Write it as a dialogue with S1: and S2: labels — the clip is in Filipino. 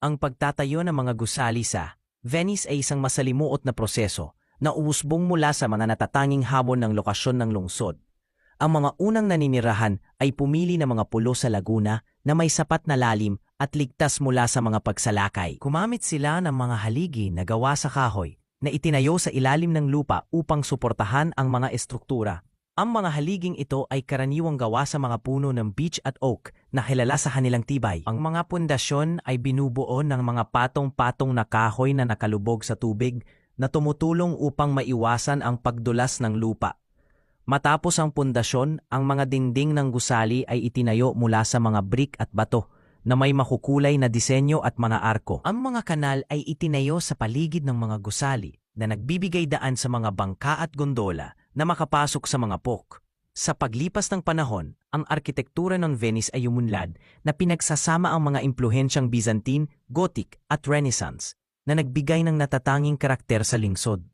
S1: Ang pagtatayo ng mga gusali sa Venice ay isang masalimuot na proseso na uusbong mula sa mga natatanging hamon ng lokasyon ng lungsod. Ang mga unang naninirahan ay pumili ng mga pulo sa laguna na may sapat na lalim at ligtas mula sa mga pagsalakay. Kumamit sila ng mga haligi na gawa sa kahoy na itinayo sa ilalim ng lupa upang suportahan ang mga estruktura. Ang mga haliging ito ay karaniwang gawa sa mga puno ng beech at oak na kilala sa kanilang tibay. Ang mga pundasyon ay binubuo ng mga patong-patong na kahoy na nakalubog sa tubig na tumutulong upang maiwasan ang pagdulas ng lupa. Matapos ang pundasyon, ang mga dingding ng gusali ay itinayo mula sa mga brick at bato na may makukulay na disenyo at mga arko. Ang mga kanal ay itinayo sa paligid ng mga gusali na nagbibigay daan sa mga bangka at gondola na makapasok sa mga pok. Sa paglipas ng panahon, ang arkitektura ng Venice ay umunlad na pinagsasama ang mga impluhensyang Byzantine, Gothic at Renaissance na nagbigay ng natatanging karakter sa lungsod.